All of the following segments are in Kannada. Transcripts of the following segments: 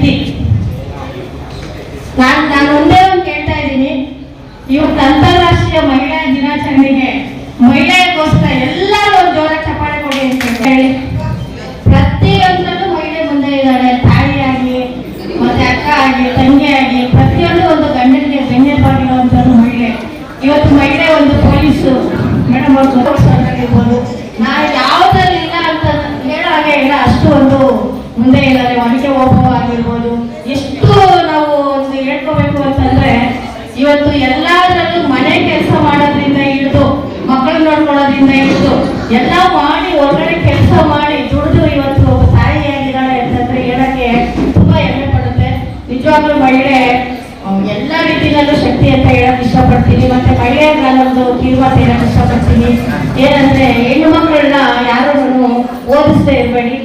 ಶಕ್ತಿ ನಾನು ನಾನು ಒಂದೇ ಒಂದು ಕೇಳ್ತಾ ಇದ್ದೀನಿ. ಇವತ್ತು ಅಂತಾರಾಷ್ಟ್ರೀಯ ಮಹಿಳಾ ದಿನಾಚರಣೆಗೆ ಮಹಿಳೆಗೋಸ್ಕರ ಇಷ್ಟಪಡ್ತೀನಿ ಮತ್ತೆ ಮಹಿಳೆಯ ನಾನೊಂದು ಕಿರುವಾತ ಹೇಳಕ್ ಇಷ್ಟಪಡ್ತೀನಿ. ಏನಂದ್ರೆ ಹೆಣ್ಣು ಮಕ್ಕಳನ್ನ ಯಾರು ಓದಿಸ್ದೇ ಇರಬೇಡಿ.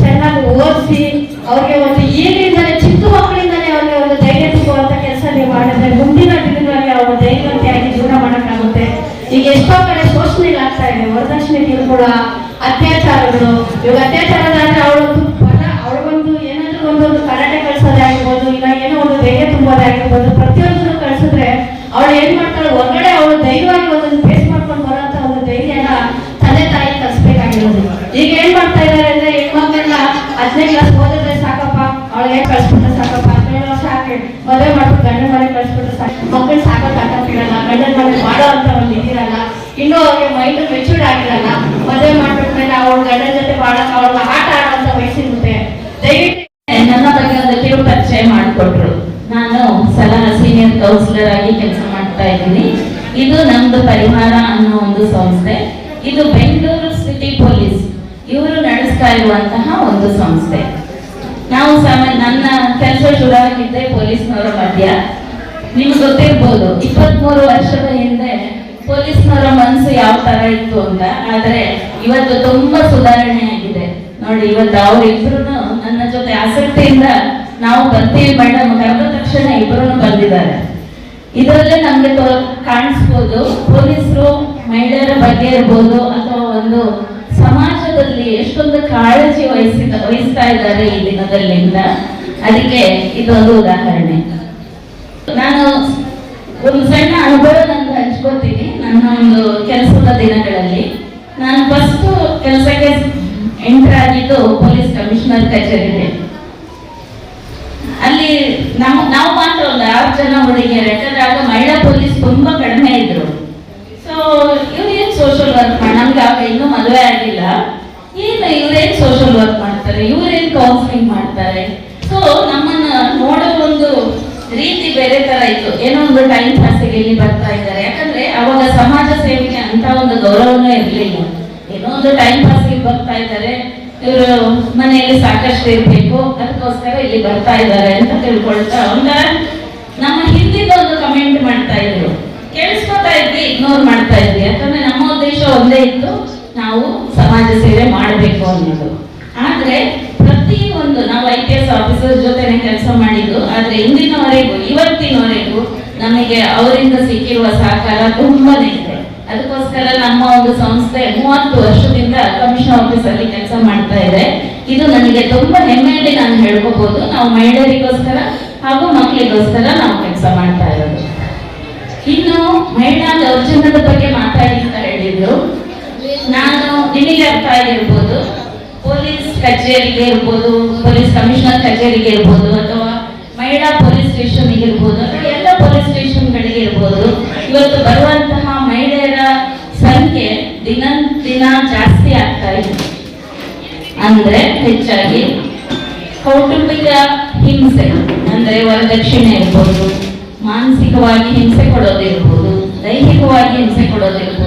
ಚೆನ್ನಾಗಿ ಓದಿಸಿ ಅವ್ರಿಗೆ ಒಂದು ಈಗಿಂದಲೇ ಚಿಕ್ಕ ಮಕ್ಕಳಿಂದಲೇ ಅವ್ರಿಗೆ ಒಂದು ಧೈರ್ಯ ಸಿಗುವಂತ ಕೆಲಸ ನೀವು ಮಾಡಿದ್ರೆ ಮುಂದಿನ ದಿನಗಳಲ್ಲಿ ಅವರು ಧೈರ್ಯವಂತಿಯಾಗಿ ಜೀವನ ಮಾಡೋಕ್ಕಾಗುತ್ತೆ. ಈಗ ಎಷ್ಟೋ ಕಡೆ ಶೋಷಣೆಗಳಾಗ್ತಾ ಇದೆ. ವರದಕ್ಷಿಣೆ ಕಿರುಕುಳ ಅತ್ಯಾಚಾರಗಳು. ಇವಾಗ ಅತ್ಯಾಚಾರದಾದ್ರೆ ಅವಳಿಗೆ ಕಳ್ಸ್ಬಿಟ್ರೆ ಸಾಕಪ್ಪ ಹದಿನೇಳು ವರ್ಷ ಹಾಕಿ ಮದುವೆ ಮಾಡ್ಬಿಟ್ಟು ಗಂಡನ ಮನೆ ಕಳ್ಸ್ಬಿಟ್ರೆ ಸಾಕು. ಮಕ್ಕಳು ಸಾಕೋಕ್ ಆಗತ್ತಿರಲ್ಲ ಗಂಡನ ಮನೆ ಮಾಡೋ ಅಂತ ಒಂದು ಇದಿರಲ್ಲ ಇನ್ನು ಅವ್ರಿಗೆ ಮೈಂಡ್ ಮೆಚೂರ್ಡ್ ಆಗಿರಲ್ಲ, ಮದುವೆ ಮಾಡ್ಬಿಟ್ಮೇಲೆ ಅವ್ಳ ಗಂಡನ ಜೊತೆ ಬಾಳಕ್ ಅವ್ಳ ಆಟ ಆಡುವಂತ ವಯಸ್ಸಿರುತ್ತೆ ದಯವಿಟ್ಟು ನನ್ನ ಬಗ್ಗೆ ಒಂದು ಕಿರು ಪರಿಚಯ ಮಾಡಿಕೊಟ್ರು. ನಾನು ಸಲನ ಸೀನಿಯರ್ ಕೌನ್ಸಿಲರ್ ಆಗಿ ಕೆಲಸ ಮಾಡ್ತಾ ಇದ್ದೀನಿ. ಇದು ನಮ್ದು ಪರಿಹಾರ ಅನ್ನೋ ಒಂದು ಸಂಸ್ಥೆ. ಇದು ಬೆಂಗಳೂರು ಸಿಟಿ ಪೊಲೀಸ್ ಇವರು ನಡೆಸ್ತಾ ಇರುವಂತಹ ಒಂದು ಸಂಸ್ಥೆ. ನಾವು ಸಾಮಾನ್ಯ ನನ್ನ ಕೆಲಸ ಶುರುವಾಗಿದ್ದೆ ಪೊಲೀಸ್ನವರ ಮಧ್ಯ. ನಿಮ್ಗೆ ಗೊತ್ತಿರ್ಬೋದು, ಇಪ್ಪತ್ಮೂರು ವರ್ಷದ ಹಿಂದೆ ಪೊಲೀಸ್ನವರ ಮನಸ್ಸು ಯಾವ ಥರ ಇತ್ತು ಅಂತ. ಆದರೆ ಇವತ್ತು ತುಂಬಾ ಸುಧಾರಣೆ ಆಗಿದೆ. ನೋಡಿ, ಇವತ್ತು ಅವರಿಬ್ರು ನನ್ನ ಜೊತೆ ಆಸಕ್ತಿಯಿಂದ ನಾವು ಬರ್ತೀವಿ ಮೇಡಮ್ ಕರೆದ ತಕ್ಷಣ ಇಬ್ಬರೂ ಬಂದಿದ್ದಾರೆ. ಇದರಲ್ಲೇ ನಮಗೆ ಕಾಣಿಸ್ಬೋದು, ಪೊಲೀಸರು ಮಹಿಳೆಯರ ಬಗ್ಗೆ ಇರ್ಬೋದು, ಅಥವಾ ಒಂದು ಸಮಾಜದಲ್ಲಿ ಎಷ್ಟೊಂದು ಕಾಳಜಿ ವಹಿಸಿ ವಹಿಸ್ತಾ ಇದ್ದಾರೆ ಈ ದಿನದಲ್ಲಿಂದ. ಅದಕ್ಕೆ ಇದೊಂದು ಉದಾಹರಣೆ. ನಾನು ಒಂದು ಸಣ್ಣ ಅನುಭವ ನಾನು ಹಂಚ್ಕೋತೀನಿ. ನನ್ನ ಒಂದು ಕೆಲಸದ ದಿನಗಳಲ್ಲಿ. ನಾನು ಫಸ್ಟ್ ಕೆಲಸಕ್ಕೆ ಎಂಟರ್ ಆಗಿದ್ದು ಪೊಲೀಸ್ ಕಮಿಷನರ್ ಕಚೇರಿಗೆ. ಅಲ್ಲಿ ನಮ್ಮ ನಾವು ಮಾತ್ರ ಒಂದು ಆರು ಜನ ಹುಡುಗಿಯರು, ಯಾಕಂದ್ರೆ ಆಗ ಮಹಿಳಾ ಪೊಲೀಸ್ ತುಂಬಾ ಕಡಿಮೆ ಇದ್ರು. ಸೊ ಇವ್ರೇನ್ ಸೋಷಿಯಲ್ ವರ್ಕ್ ನಮ್ಗೆ ಆಗ ಇನ್ನೂ ಮದುವೆ ಆಗಿಲ್ಲ. ಏನು ಇವ್ರೇನ್ ಸೋಷಿಯಲ್ ವರ್ಕ್ ಮಾಡ್ತಾರೆ, ಇವ್ರೇನ್ ಕೌನ್ಸಿಲಿಂಗ್ ಮಾಡ್ತಾರೆ. ಸೊ ನಮ್ಮನ್ನ ನೋಡೋ ಒಂದು ರೀತಿ ಬೇರೆ ತರ ಇತ್ತು. ಏನೋ ಒಂದು ಟೈಮ್ ಪಾಸಿಗೆ ಇಲ್ಲಿ ಬರ್ತಾ ಇದ್ದಾರೆ. ಯಾಕಂದ್ರೆ ಅವಾಗ ಸಮಾಜ ಸೇವೆಗೆ ಅಂತ ಒಂದು ಗೌರವನೇ ಇರಲಿಲ್ಲ. ಏನೋ ಒಂದು ಟೈಮ್ ಪಾಸ್ಗೆ ಬರ್ತಾ ಇದ್ದಾರೆ. ಇವರು ಮನೆಯಲ್ಲಿ ಸಾಕಷ್ಟು ಇರಬೇಕು. ಅದಕ್ಕೋಸ್ಕರ ಇಲ್ಲಿ ಬರ್ತಾ ಇದ್ದಾರೆ ಅಂತ ತಿಳ್ಕೊಳ್ತಾ ಒಂದ ನಮ್ಮ ಹಿಂದಿನ ಒಂದು ಕಮೆಂಟ್ ಮಾಡ್ತಾ ಇದ್ರು. ಕೇಳಿಸ್ಕೊತಾ ಇದ್ವಿ ಇಗ್ನೋರ್ ಮಾಡ್ತಾ ಇದ್ವಿ. ಯಾಕಂದ್ರೆ ನಮ್ಮ ಉದ್ದೇಶ ಒಂದೇ ಇತ್ತು. ನಾವು ಸಮಾಜ ಸೇವೆ ಮಾಡಬೇಕು ಅನ್ನೋದು. ಆದ್ರೆ ಪ್ರತಿ ಒಂದು ನಾವು ಐ ಪಿ ಎಸ್ ಆಫೀಸರ್ ಜೊತೆನೆ ಕೆಲಸ ಮಾಡಿದ್ದು, ಆದ್ರೆ ಇಂದಿನವರೆಗೂ, ಇವತ್ತಿನವರೆಗೂ ನಮಗೆ ಅವರಿಂದ ಸಿಕ್ಕಿರುವ ಸಹಕಾರ ತುಂಬಾನೇ ಇದೆ. ಅದಕ್ಕೋಸ್ಕರ ನಮ್ಮ ಒಂದು ಸಂಸ್ಥೆ ಮೂವತ್ತು ವರ್ಷದಿಂದ ಕಮಿಷನ್ ಆಫೀಸ್ ಅಲ್ಲಿ ಕೆಲಸ ಮಾಡ್ತಾ ಇದೆ. ಇದು ನನಗೆ ತುಂಬಾ ಹೆಮ್ಮೆಯಲ್ಲಿ ನಾನು ಹೇಳ್ಕೋಬಹುದು ನಾವು ಮಹಿಳೆಯರಿಗೋಸ್ಕರ ಹಾಗೂ ಮಕ್ಕಳಿಗೋಸ್ಕರ ನಾವು ಕೆಲಸ ಮಾಡ್ತಾ ಇರೋದು. ಇನ್ನು ಮಹಿಳಾ ದೌರ್ಜನ್ಯದ ಬಗ್ಗೆ ಮಾತಾಡಿ ಅಂತ ಹೇಳಿದ್ರು. ನಾನು ಅರ್ಥ ಆಗಿರ್ಬೋದು ಪೊಲೀಸ್ ಕಚೇರಿಗೆ ಇರ್ಬೋದು, ಪೊಲೀಸ್ ಕಮಿಷನರ್ ಕಚೇರಿಗೆ ಇರ್ಬೋದು, ಅಥವಾ ಮಹಿಳಾ ಪೊಲೀಸ್ ಸ್ಟೇಷನ್ ಇರ್ಬೋದು, ಅಥವಾ ಎಲ್ಲ ಪೊಲೀಸ್ ಸ್ಟೇಷನ್ಗಳಿಗೆ ಇರ್ಬೋದು, ಇವತ್ತು ಬರುವಂತಹ ಮಹಿಳೆಯರ ಸಂಖ್ಯೆ ದಿನ ದಿನ ಜಾಸ್ತಿ ಆಗ್ತಾ ಇದೆ. ಅಂದ್ರೆ ಹೆಚ್ಚಾಗಿ ಕೌಟುಂಬಿಕ ಹಿಂಸೆ, ಅಂದ್ರೆ ವರದಕ್ಷಿಣೆ ಇರ್ಬೋದು, ಮಾನಸಿಕವಾಗಿ ಹಿಂಸೆ ಕೊಡೋದಿರ್ಬೋದು ದೈಹಿಕವಾಗಿ ಹಿಂಸೆ ಕೊಡೋದಿರ್ಬೋದು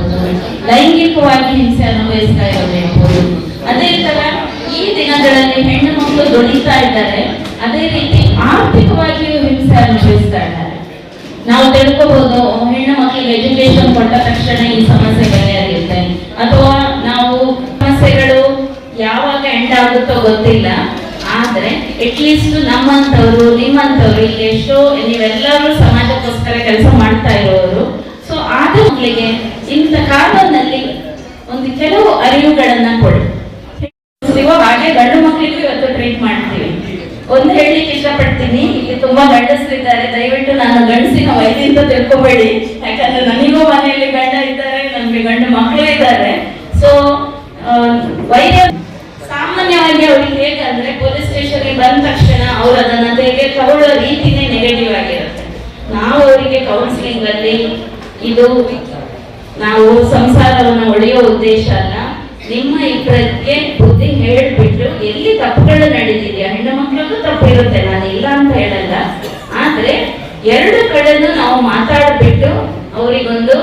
ಲೈಂಗಿಕವಾಗಿ ಹಿಂಸೆ ಅನುಭವಿಸ್ತಾ ಇರೋದಿರ್ಬೋದು ಅದೇ ತರ ಈ ದಿನಗಳಲ್ಲಿ ಹೆಣ್ಣು ಮಕ್ಕಳು ದೊಡಿತಾ ಇದ್ದಾರೆ. ಅದೇ ರೀತಿ ಆರ್ಥಿಕವಾಗಿಯೂ ಹಿಂಸೆ ಅನುಭವಿಸ್ತಾ ಇದ್ದಾರೆ. ನಾವು ತಿಳ್ಕೋಬಹುದು ಹೆಣ್ಣು ಮಕ್ಕಳಿಗೆ ಎಜುಕೇಶನ್ ಕೊಟ್ಟ ತಕ್ಷಣ ಈ ಸಮಸ್ಯೆ ಬಗೆಹರಿಯುತ್ತೆ. ಅಥವಾ ನಾವು ಸಮಸ್ಯೆಗಳು ಯಾವಾಗ ಎಂಡ್ ಆಗುತ್ತೋ ಗೊತ್ತಿಲ್ಲ. ಆದ್ರೆ ಅಟ್ಲೀಸ್ಟ್ ನಮ್ಮಂತವ್ರು ನಿಮ್ಮಂತವ್ರು ಇಲ್ಲಿ ಎಷ್ಟೋ ನೀವೆಲ್ಲರೂ ಸಮಾಜಕ್ಕೋಸ್ಕರ ಕೆಲಸ ಮಾಡ್ತಾ ಇರೋರು ಸೊ ಆದ ಮಕ್ಕಳಿಗೆ ಇಂಥ ಕಾಲದಲ್ಲಿ ಒಂದು ಕೆಲವು ಅರಿವುಗಳನ್ನ ಕೊಡಿ. ಹಾಗೆ ಗಂಡು ಮಕ್ಕಳಿಗೂ ಇವತ್ತು ಟ್ರೀಟ್ ಮಾಡ್ತೀವಿ. ಒಂದು ಹೇಳಲಿಕ್ಕೆ ಇಷ್ಟಪಡ್ತೀನಿ. ಇಲ್ಲಿ ತುಂಬಾ ಗಂಡಸರಿದ್ದಾರೆ. ದಯವಿಟ್ಟು ನಾನು ಗಂಡಸಿನ ವೈದ್ಯಂತ ತಿಳ್ಕೊಬೇಡಿ. ಯಾಕಂದ್ರೆ ನನಗೂ ಮನೆಯಲ್ಲಿ ಗಂಡ ಇದ್ದಾರೆ, ನಮ್ಗೆ ಗಂಡು ಮಕ್ಕಳು ಇದ್ದಾರೆ. ಸೊ ವೈದ್ಯ ಸಾಮಾನ್ಯವಾಗಿ ಅವ್ರಿಗೆ ಹೇಗಂದ್ರೆ ಪೊಲೀಸ್ ಸ್ಟೇಷನ್ಗೆ ಬಂದ ತಕ್ಷಣ ಅವ್ರು ಅದನ್ನ ತೆಗೆ ತಗೊಳ್ಳೋ ರೀತಿನೇ ನೆಗೆಟಿವ್ ಆಗಿರುತ್ತೆ. ನಾವು ಅವರಿಗೆ ಕೌನ್ಸಿಲಿಂಗ್ ಅಲ್ಲಿ ಇದು ನಾವು ಸಂಸಾರವನ್ನು ಒಡೆಯೋ ಉದ್ದೇಶ ಅಲ್ಲ. ನಿಮ್ಮ ಇಬ್ಬರಿಗೆ ಬುದ್ಧಿ ಹೇಳ್ಬಿಟ್ಟು ಎಲ್ಲಿ ತಪ್ಪುಗಳು ನಡೆದಿದೆಯಾ? ಹೆಣ್ಣು ಮಕ್ಕಳಿಗೂ ತಪ್ಪು ಇರುತ್ತೆ ನಾನು ಇಲ್ಲ ಅಂತ ಹೇಳಲ್ಲ. ಆದ್ರೆ ಎರಡು ಕಡೆನೂ ನಾವು ಮಾತಾಡ್ಬಿಟ್ಟು ಅವರಿಗೊಂದು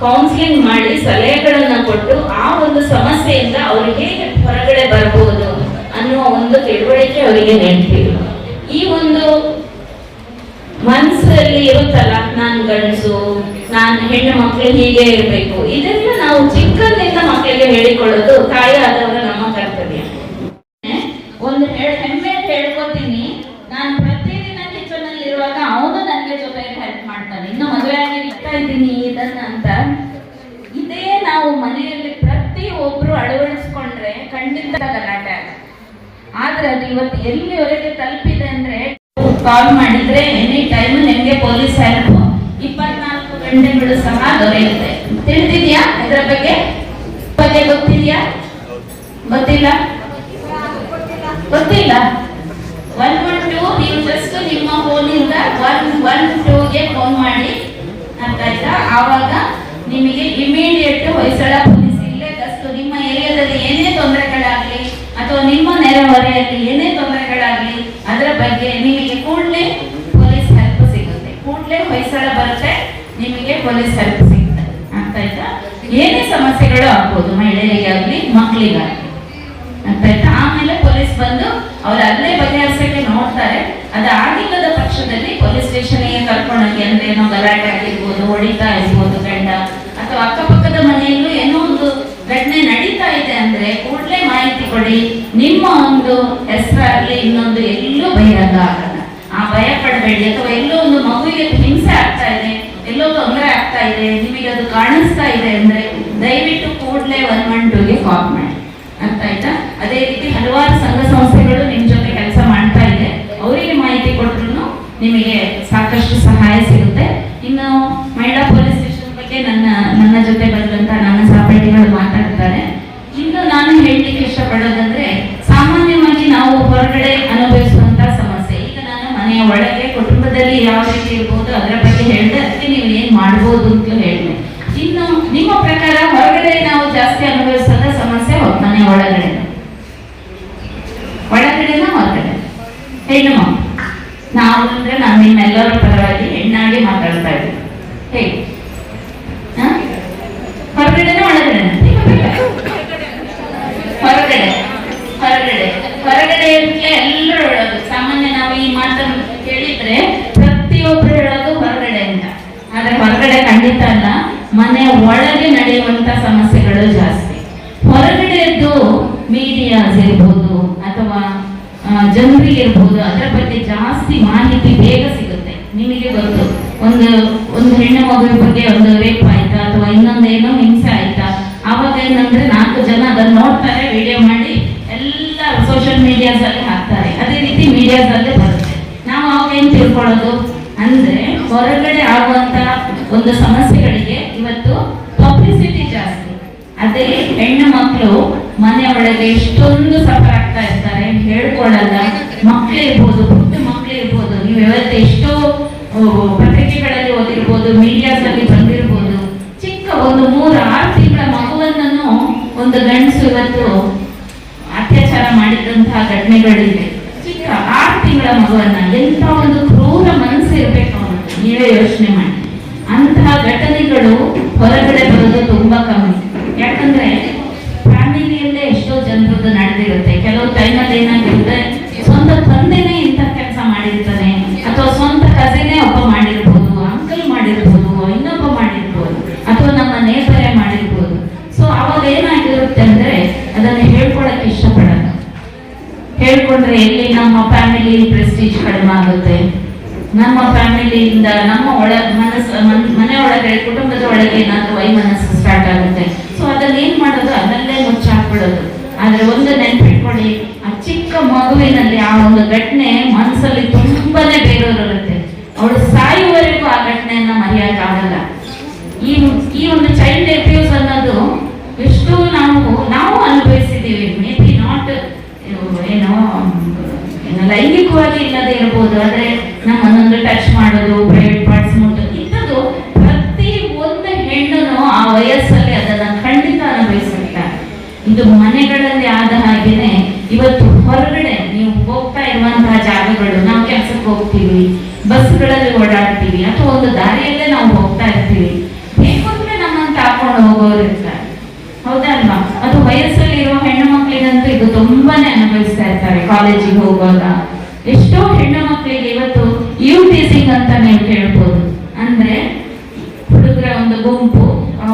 ಕೌನ್ಸಿಲಿಂಗ್ ಮಾಡಿ ಸಲಹೆಗಳನ್ನ ಕೊಟ್ಟು ಆ ಒಂದು ಸಮಸ್ಯೆಯಿಂದ ಅವ್ರಿಗೆ ಹೇಗೆ ಹೊರಗಡೆ ಬರಬಹುದು ಅನ್ನುವ ಒಂದು ತಿಳುವಳಿಕೆ ಅವರಿಗೆ ನೀಡ್ತೀವಿ ಈ ಒಂದು ಮನಸ್ಸಲ್ಲಿ ಇರುತ್ತಲ್ಲ ನಾನು ಗಂಡಸು ನಾನು ಹೆಣ್ಣು ಮಕ್ಕಳು ಹೀಗೆ ಇರಬೇಕು. ಇದನ್ನ ನಾವು ಚಿಕ್ಕಂದಿಂದ ಮಕ್ಕಳಿಗೆ ಹೇಳಿಕೊಳ್ಳೋದು ತಾಯಿ ಆದವರ ನಮ್ಮ ಕರ್ತವ್ಯ. ಒಂದು ಹೆಮ್ಮೆ ಹೇಳ್ಕೊತೀನಿ. ನಾನು ಪ್ರತಿದಿನ ಕಿಚನ್ ಅಲ್ಲಿ ಇರುವಾಗ ಅವನು ನನಗೆ ಜೊತೆಗೆ ಹೆಲ್ಪ್ ಮಾಡ್ತಾನೆ. ಇನ್ನು ಮದುವೆ ಆಗಿ ಇರ್ತಾ ಇದ್ದೀನಿ ಇದನ್ನ ಅಂತ. ಇದೇ ನಾವು ಮನೆಯಲ್ಲಿ ಪ್ರತಿ ಒಬ್ರು ಅಳವಡಿಸ್ಕೊಂಡ್ರೆ ಖಂಡಿತ ಗಲಾಟೆ ಆದ್ರೆ ಅದು ಇವತ್ತು ಎಲ್ಲಿವರೆಗೆ ತಲುಪಿದೆ ಅಂದ್ರೆ ಕಾಲ್ ಮಾಡಿದ್ರೆ ಎನಿ ಟೈಮ್ ನಿಮ್ಗೆ ಪೊಲೀಸ್ ಹೆಲ್ಪ್ ಇಪ್ಪತ್ನಾಲ್ಕು ಗಂಟೆಗಳು ಸಹ ದೊರೆಯುತ್ತೆ. ತಿಳಿದಿದ್ಯಾ? ಇದರ ಬಗ್ಗೆ? ಬಗ್ಗೆ ಗೊತ್ತಿದ್ಯಾ? ಗೊತ್ತಿಲ್ಲ? ಗೊತ್ತಿಲ್ಲ. ಒನ್ ಒನ್ ಟೂ ನೀವು ಜಸ್ಟ್ ನಿಮ್ಮ ಫೋನಿಂದ ಒನ್ ಒನ್ ಟೂಗೆ ಫೋನ್ ಮಾಡಿ. ಅಂತ ಆಯ್ತಾ? ಆವಾಗ ನಿಮಗೆ ಇಮಿಡಿಯೇಟ್ ಹೊಯ್ಸಳ ಪೊಲೀಸ್ ಇಲ್ಲೇ ಗಸ್ತು ನಿಮ್ಮ ಏರಿಯಾದಲ್ಲಿ ಏನೇ ತೊಂದರೆಗಳಾಗ್ಲಿ ಅಥವಾ ನಿಮ್ಮ ನೆರೆಹೊರೆಯಲ್ಲಿ ಏನೇ ತೊಂದರೆಗಳಾಗ್ಲಿ, ಅದರ ಬಗ್ಗೆ ನಿಮಗೆ ಕೂಡಲೇ ಪೊಲೀಸ್ ಹೆಲ್ಪ್ ಸಿಗುತ್ತೆ. ಕೂಡಲೇ ಹೊಯ್ಸಳ ಬರುತ್ತೆ. ನಿಮಗೆ ಪೊಲೀಸ್ ಹೆಲ್ಪ್ ಸಿಗುತ್ತೆ ಅರ್ಥ ಆಯ್ತಾ ಏನೇ ಸಮಸ್ಯೆಗಳು ಆಗ್ಬೋದು ಮಹಿಳೆಯರಿಗಾಗ್ಲಿ ಮಕ್ಕಳಿಗಾಗ್ಲಿ ಅರ್ಥ ಆಯ್ತಾ ಆಮೇಲೆ ಪೊಲೀಸ್ ಬಂದು ಅವ್ರು ಅಲ್ಲೇ ಬಗೆಹರಿಸಕ್ಕೆ ನೋಡ್ತಾರೆ. ಅದು ಆಗಿಲ್ಲದ ಪಕ್ಷದಲ್ಲಿ ಪೊಲೀಸ್ ಸ್ಟೇಷನ್ಗೆ ಕರ್ಕೊಂಡೋಗಿ ಅಂದ್ರೆ ಏನೋ ಗಲಾಟೆ ಆಗಿರ್ಬೋದು, ಹೊಡಿತಾ ಇರ್ಬೋದು ಗಂಡ. ಅಥವಾ ಅಕ್ಕಪಕ್ಕದ ಮನೆಯಲ್ಲೂ ಏನೋ ಒಂದು ಘಟನೆ ನಡೀತಾ ಇದೆ ಅಂದ್ರೆ ಕೂಡಲೇ ಮಾಹಿತಿ ಕೊಡಿ. ನಿಮ್ಮ ಒಂದು ಹೆಸರಾಗ್ಲಿ ಇನ್ನೊಂದು ಎಲ್ಲೂ ಬಹಿರಂಗ ಆಗಲ್ಲ. ಆ ಭಯ ಪಡಬೇಡಿ. ಅಥವಾ ಎಲ್ಲೋ ಒಂದು ಮಗುವಿಗೆ ಹಿಂಸೆ ಆಗ್ತಾ ಇದೆ. ಎಲ್ಲೋ ತೊಂದರೆ ಆಗ್ತಾ ಇದೆ, ನಿಮಗೆ ಅದು ಕಾಣಿಸ್ತಾ ಇದೆ ಅಂದ್ರೆ ದಯವಿಟ್ಟು ಕೂಡಲೇ ಒನ್ ಒನ್ ಟೂಗೆ ಕಾಲ್ ಮಾಡಿ. ಅರ್ಥ ಆಯ್ತಾ ಅದೇ ರೀತಿ ಹಲವಾರು ಸಂಘ ಸಂಸ್ಥೆಗಳು ನಿಮ್ಮ ಜೊತೆ ಕೆಲಸ ಮಾಡ್ತಾ ಇದೆ. ಅವರಿಗೆ ಮಾಹಿತಿ ಕೊಟ್ಟರು ನಿಮಗೆ ಸಾಕಷ್ಟು ಸಹಾಯ ಸಿಗುತ್ತೆ. ಇನ್ನು ಮಹಿಳಾ ಪೊಲೀಸ್ ಸ್ಟೇಷನ್ ಬಗ್ಗೆ ನನ್ನ ನನ್ನ ಜೊತೆ ಬಂದಂತ ನಡೆಯುವಂತ ಸಮಸ್ಯೆಗಳು ಜಾಸ್ತಿ. ಹೊರಗಡೆದ್ದು ಮೀಡಿಯಾಸ್ ಇರ್ಬೋದು ಅಥವಾ ಜನರಿಗೆ ಇರ್ಬೋದು, ಅದರ ಬಗ್ಗೆ ಜಾಸ್ತಿ ಮಾಹಿತಿ ಬೇಗ ಸಿಗುತ್ತೆ. ನಿಮಗೆ ಗೊತ್ತು. ಒಂದು ಒಂದು ಹೆಣ್ಣು ಮಗುವಿನ ಬಗ್ಗೆ ಒಂದು ರೇಪ್ ಆಯ್ತಾ ಅಥವಾ ಇನ್ನೊಂದೇನೋ ಹಿಂಸೆ ಆಯ್ತಾ? ಆವಾಗ ಏನಂದ್ರೆ ನಾಲ್ಕು ಜನ ಅದನ್ನ ನೋಡ್ತಾರೆ ವಿಡಿಯೋ ಮಾಡಿ ಎಲ್ಲ ಸೋಷಿಯಲ್ ಮೀಡಿಯಾಸ್ ಅಲ್ಲಿ ಹಾಕ್ತಾರೆ. ಅದೇ ರೀತಿ ಮೀಡಿಯಾಸ್ ಅಲ್ಲೇ ಬರುತ್ತೆ. ನಾವು ಅವಾಗ ಏನ್ ತಿಳ್ಕೊಳ್ಳೋದು? ಅಂದ್ರೆ ಹೊರಗಡೆ ಆಗುವಂತ ಒಂದು ಸಮಸ್ಯೆಗಳಿಗೆ ಜಾಸ್ತಿ. ಅದೇ ಹೆಣ್ಣು ಮಕ್ಕಳು ಮನೆ ಒಳಗೆ ಎಷ್ಟೊಂದು ಸಫರ್ ಆಗ್ತಾ ಇರ್ತಾರೆ ಹೇಳ್ಕೊಳ್ಳಲ್ಲ. ಮಕ್ಕಳು ಇರ್ಬೋದು, ಪುಟ್ಟ ಮಕ್ಕಳು ಇರ್ಬೋದು. ನೀವು ಇವತ್ತು ಎಷ್ಟೋ ಪತ್ರಿಕೆಗಳಲ್ಲಿ ಓದಿರ್ಬೋದು ಮೀಡಿಯಾಸ್ ಅಲ್ಲಿ ಬಂದಿರ್ಬೋದು. ಚಿಕ್ಕ ಒಂದು ಮೂರು, ಆರು ತಿಂಗಳ ಮಗುವನ್ನೂ ಒಂದು ಗಂಡಸು ಇವತ್ತು ಅತ್ಯಾಚಾರ ಮಾಡಿದಂತಹ ಘಟನೆಗಳಿವೆ. ಚಿಕ್ಕ ಆರು ತಿಂಗಳ ಮಗುವನ್ನ ಎಂತ ಒಂದು ಕ್ರೂರ ಮನಸ್ಸು ಇರ್ಬೇಕು ಅವನು ನೀವೇ ಯೋಚನೆ ಮಾಡಿ. ಅಂತಹ ಘಟನೆಗಳು ಹೊರಗಡೆ ಬರೋದು ತುಂಬಾ ಕಮ್ಮಿ. ಯಾಕಂದ್ರೆ ಫ್ಯಾಮಿಲಿಯಲ್ಲೇ ಎಷ್ಟೋ ಜನರದ್ದು ನಡೆದಿರುತ್ತೆ. ಕೆಲವು ಟೈಮಲ್ಲಿ ಏನಾಗಿರುತ್ತೆ ಸ್ವಂತ ತಂದೆನೇ ಇಂಥ ಕೆಲಸ ಮಾಡಿರ್ತಾನೆ, ಅಥವಾ ಸ್ವಂತ ಕಸಿನೇ ಒಬ್ಬ ಮಾಡಿರ್ಬೋದು, ಅಂಕಲ್ ಮಾಡಿರ್ಬೋದು, ಇನ್ನೊಬ್ಬ ಮಾಡಿರ್ಬೋದು, ಅಥವಾ ನಮ್ಮ ನೇಬರೇ ಮಾಡಿರ್ಬೋದು. ಸೊ ಅವಾಗ ಏನಾಗಿರುತ್ತೆ ಅಂದ್ರೆ ಅದನ್ನು ಹೇಳ್ಕೊಳಕ್ ಇಷ್ಟಪಡಲ್ಲ. ಹೇಳ್ಕೊಂಡ್ರೆ ಎಲ್ಲಿ ನಮ್ಮ ಫ್ಯಾಮಿಲಿ ಪ್ರೆಸ್ಟೀಜ್ ಕಡಿಮೆ ಆಗುತ್ತೆ. ನಮ್ಮ ಫ್ಯಾಮಿಲಿಯಿಂದ ನಮ್ಮ ಒಳ ಮನಸ್ಸು, ಮನ್- ಒಳಗೆ ಕುಟುಂಬದ ಒಳಗೆ ಏನಾದ್ರು ವೈಮನಸ್ಸು ಸ್ಟಾರ್ಟ್ ಆಗುತ್ತೆ. ಸೊ ಅದನ್ನ ಏನ್ ಮಾಡೋದು? ಅದನ್ನೇ ಮುಚ್ಚಾಕ್ಬಿಡೋದು. ಆದ್ರೆ ಒಂದು ನೆನ್ಪಿಟ್ಕೊಳ್ಳಿ, ಆ ಚಿಕ್ಕ ಮಗುವಿನಲ್ಲಿ ಆ ಒಂದು ಘಟನೆ ಮನಸ್ಸಲ್ಲಿ ತುಂಬಾನೇ ಬೇರೆಯವರಿರುತ್ತೆ ಅವಳು ಸಾಯುವವರೆಗೂ ಆ ಘಟನೆಯನ್ನ ಮರೆಯಕ್ಕಾಗಲ್ಲ ಈ ಈ ಒಂದು ಚೈಲ್ಡ್ ಅಬ್ಯೂಸ್ ಅನ್ನೋದು ಎಷ್ಟು ನಾವು ನಾವು ಅನುಭವಿಸಿದ್ದೀವಿ ಲೈಂಗಿಕವಾಗಿ ಇಲ್ಲದೆ ಇರಬಹುದು ಆದ್ರೆ ಒಂದೊಂದು ಟಚ್ ಮಾಡೋದು ಪ್ರೈವೇಟ್ ಪಾರ್ಟ್ಸ್ ಮುಟ್ಟೋದು ಇಂಥದ್ದು ಪ್ರತಿ ಒಂದು ಹೆಣ್ಣು ಆ ವಯಸ್ಸಲ್ಲಿ ಅದನ್ನ ಖಂಡಿತ ಅನುಭವಿಸುತ್ತಾರೆ ಇದು ಮನೆಗಳಲ್ಲಿ ಆದ ಹಾಗೇನೆ ಇವತ್ತು ಹೊರಗಡೆ ನೀವು ಹೋಗ್ತಾ ಇರುವಂತಹ ಜಾಗಗಳು, ನಾವು ಕೆಲಸಕ್ಕೆ ಹೋಗ್ತೀವಿ, ಬಸ್ಗಳಲ್ಲಿ ಓಡಾಡ್ತೀವಿ, ಅಥವಾ ಒಂದು ದಾರಿಯಲ್ಲೇ ನಾವು ಹೋಗ್ತಾ ಇರ್ತೀವಿ ಬೇಕು ಅಂದ್ರೆ ನಮ್ಮನ್ನು ತಾಕೊಂಡು ಹೋಗೋರು ಇರ್ತಾರೆ. ಹೌದಲ್ವಾ? ಅದು ವಯಸ್ಸಲ್ಲಿ ಇರುವ ಹೆಣ್ಣು ಮಕ್ಕಳಿಗಂತೂ ಇದು ತುಂಬಾನೇ ಅನುಭವಿಸ್ತಾ ಇರ್ತಾರೆ ಕಾಲೇಜಿಗೆ ಹೋಗುವಾಗ ಎಷ್ಟೋ ಹೆಣ್ಣು ಮಕ್ಕಳಿಗೆ ಇವತ್ತು ಯು ಟೀಸಿಂಗ್ ಅಂತ ನೀವು ಕೇಳ್ಬೋದು. ಅಂದ್ರೆ ಹುಡುಗರ ಒಂದು ಗುಂಪು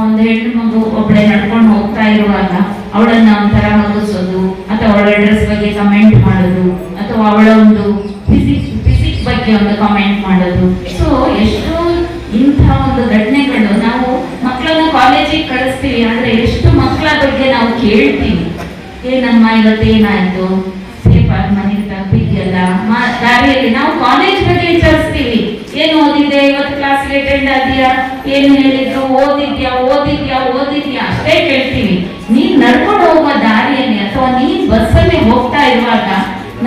ಒಂದು ಹೆಣ್ಣು ಮಗು ಒಬ್ಬಳೆ ನಡ್ಕೊಂಡು ಹೋಗ್ತಾ ಇರುವಾಗ ಅವಳನ್ನ ಒಂಥರ ಮಗಿಸೋದು ಅಥವಾ ಅವಳ ಡ್ರೆಸ್ ಬಗ್ಗೆ ಕಮೆಂಟ್ ಮಾಡೋದು, ಅಥವಾ ಅವಳ ಒಂದು ಫಿಸಿಕ್ಸ್ ಫಿಸಿಕ್ಸ್ ಬಗ್ಗೆ ಒಂದು ಕಮೆಂಟ್ ಮಾಡೋದು. ಸೊ ಎಷ್ಟೋ ಇಂಥ ಒಂದು ಘಟನೆಗಳು ನಾವು ಮಕ್ಕಳನ್ನ ಕಾಲೇಜಿಗೆ ಕಳಿಸ್ತೀವಿ, ಆದ್ರೆ ಎಷ್ಟು ಮಕ್ಕಳ ಬಗ್ಗೆ ನಾವು ಕೇಳ್ತೀವಿ. ಏನಮ್ಮ ಇವತ್ತು ದಾರಿಯಲ್ಲಿ ನಾವು ಕಾಲೇಜ್ ಬಗ್ಗೆ ವಿಚಾರಿಸ್ತೀವಿ. ಏನು ಓದಿದ್ದೆ? ಇವತ್ತು ಕ್ಲಾಸ್ಗೆ ಅಟೆಂಡ್ ಆದ್ಯಾ? ಏನು ಹೇಳಿದ್ರು ಓದಿದ್ಯಾ? ಓದಿದ್ಯಾ? ಓದಿದ್ಯಾ? ಅಷ್ಟೇ ಕೇಳ್ತೀವಿ. ನೀನ್ ನಡ್ಕೊಂಡು ಹೋಗುವ ದಾರಿಯಲ್ಲಿ ಅಥವಾ ನೀನ್ ಬಸ್ಸಲ್ಲಿ ಹೋಗ್ತಾ ಇರುವಾಗ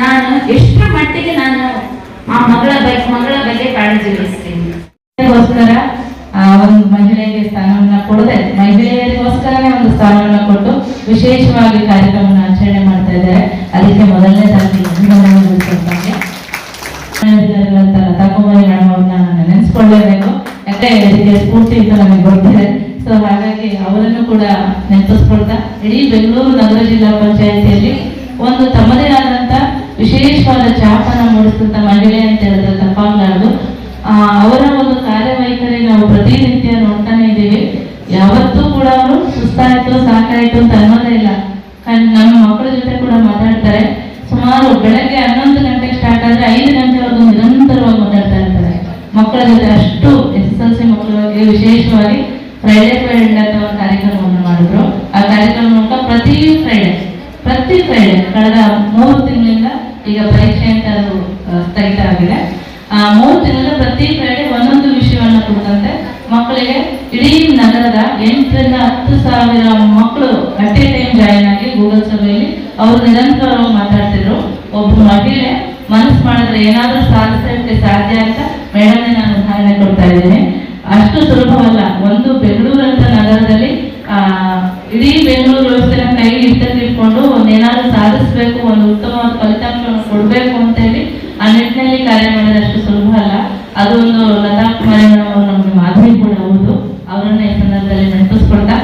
ನಾನು ಎಷ್ಟು ಮಟ್ಟಿಗೆ ನಾನು ಆ ಮಗಳ ಬಗ್ಗೆ ಮಗಳ ಬಗ್ಗೆ ಕಾಳಜಿ ವಹಿಸ್ತೀನಿ. ಒಂದು ಮಹಿಳೆಗೆ ಸ್ಥಾನವನ್ನ ಕೊಡದೆ, ಮಹಿಳೆಯರಿಗೋಸ್ಕರನೇ ಒಂದು ಸ್ಥಾನವನ್ನ ಕೊಟ್ಟು ವಿಶೇಷವಾಗಿ ಕಾರ್ಯಕ್ರಮವನ್ನು ಆಚರಣೆ ಮಾಡ್ತಾ ಇದ್ದಾರೆ. ಅದಕ್ಕೆ ಮೊದಲನೇ ಅಭಿನಂದನೆಗಳು ಸಲ್ಲಿಸ್ತೇನೆ. ಹೇಳಿದಾರಲ್ಲ ಲತಾ ಕುಮಾರಿ ಮೇಡಮ್ ಅವ್ರನ್ನ ನಾನು ನೆನೆಸ್ಕೊಳ್ಳೇಬೇಕು. ಯಾಕೆ ಇದಕ್ಕೆ ಸ್ಫೂರ್ತಿ ಅಂತ ನಮಗೆ ಗೊತ್ತಿದೆ. ಸೊ ಹಾಗಾಗಿ ಅವರನ್ನು ಕೂಡ ನೆನಪಿಸ್ಕೊಳ್ತಾ ಇಡೀ ಬೆಂಗಳೂರು ನಗರ ಜಿಲ್ಲಾ ಪಂಚಾಯತಿಯಲ್ಲಿ ಒಂದು ತಮ್ಮದೇ ಆದಂತ ವಿಶೇಷವಾದ ಚಾಪನ ಮೂಡಿಸಿದಂತ ಮಹಿಳೆ ಅಂತ ಹೇಳಿದ್ರೆ ತಪ್ಪಾಗಲಾರದು. ಅವರ ಒಂದು ಕಾರ್ಯವೈಖರಿ ನಾವು ಪ್ರತಿನಿತ್ಯ ನೋಡ್ತಾನೆ ಇದ್ದೀವಿ. ಯಾವತ್ತೂ ಕೂಡ ಅವರು ಸುಸ್ತಾಯ್ತು ಸಾಕಾಯ್ತು ಅಂತ ಅನ್ನೋದೇ ಇಲ್ಲ. ನಮ್ಮ ಮಕ್ಕಳ ಜೊತೆ ಕೂಡ ಮಾತಾಡ್ತಾರೆ. ಸುಮಾರು ಬೆಳಗ್ಗೆ ಹನ್ನೊಂದು ಗಂಟೆಗೆ ಸ್ಟಾರ್ಟ್ ಆದ್ರೆ ಐದು ಗಂಟೆವರೆಗೂ ನಿರಂತರವಾಗಿ ಮಾತಾಡ್ತಾ ಇರ್ತಾರೆ. ಮಕ್ಕಳ ಜೊತೆ ಅಷ್ಟು ಎಸ್ ಎಸ್ ಎಲ್ ಸಿ ಮಕ್ಕಳಿಗೆ ವಿಶೇಷವಾಗಿ ಫ್ರೈಡೆ ಫ್ರೈಡೆ ಅಂತ ಒಂದು ಕಾರ್ಯಕ್ರಮವನ್ನು ಮಾಡಿದ್ರು. ಆ ಕಾರ್ಯಕ್ರಮ ಮೂಲಕ ಪ್ರತಿ ಫ್ರೈಡೆ ಪ್ರತಿ ಫ್ರೈಡೆ ಕಳೆದ ಮೂರು ತಿಂಗಳಿಂದ ಈಗ ಪರೀಕ್ಷೆ ಅಂತ ಅದು ಸ್ಥಗಿತ ಆಗಿದೆ ಆ, ಮೂರು ತಿಂಗಳ ಪ್ರತಿ ಫ್ರೈಡೆ ಒಂದೊಂದು ವಿಷಯವನ್ನ ಕುರಿತಂತೆ ಮಕ್ಕಳಿಗೆ ಇಡೀ ನಗರದ ಎಂಟರಿಂದ ಹತ್ತು ಸಾವಿರ ಮಕ್ಕಳು ಅಟ್ ಎ ಟೈಮ್ ಜಾಯಿನ್ ಆಗಿ ಗೂಗಲ್ ಸಭೆಯಲ್ಲಿ ಅವರು ನಿರಂತರವಾಗಿ ಮಾತಾಡ್ತಿದ್ರು. ಒಬ್ಬ ಮಹಿಳೆ ಮನಸ್ಸು ಮಾಡಿದ್ರೆ ಏನಾದರೂ ಸಾಧಿಸೋಕ್ಕೆ ಸಾಧ್ಯ ಅಂತ ಮೇಡಮ್ನೇ ನಾನು ಉದಾಹರಣೆ ಕೊಡ್ತಾ ಇದ್ದೀನಿ. ಅಷ್ಟು ಸುಲಭವಲ್ಲ. ಒಂದು ಬೆಂಗಳೂರಂತ ನಗರದಲ್ಲಿ ಇಡೀ ಬೆಂಗಳೂರು ವ್ಯವಸ್ಥೆನ ಕೈ ಹಿಡ್ಕೊಂಡು ಒಂದು ಸಾಧಿಸಬೇಕು, ಒಂದು ಉತ್ತಮವಾದ ಫಲಿತಾಂಶವನ್ನು ಕೊಡಬೇಕು ಅಂತೇಳಿ ಆ ನಿಟ್ಟಿನಲ್ಲಿ ಕಾರ್ಯ ಮಾಡೋದಷ್ಟು ಸುಲಭ ಅಲ್ಲ. ಅದು ಒಂದು ಲತಾ ಕುಮಾರಿ ಮೇಡಮ್ ಅವರು ನಮಗೆ ಮಾದರಿ ಕೂಡ ಹೌದು. ಅವರನ್ನ ಈ ಸಂದರ್ಭದಲ್ಲಿ ನೆನಪಿಸ್ಕೊಳ್ತಾ.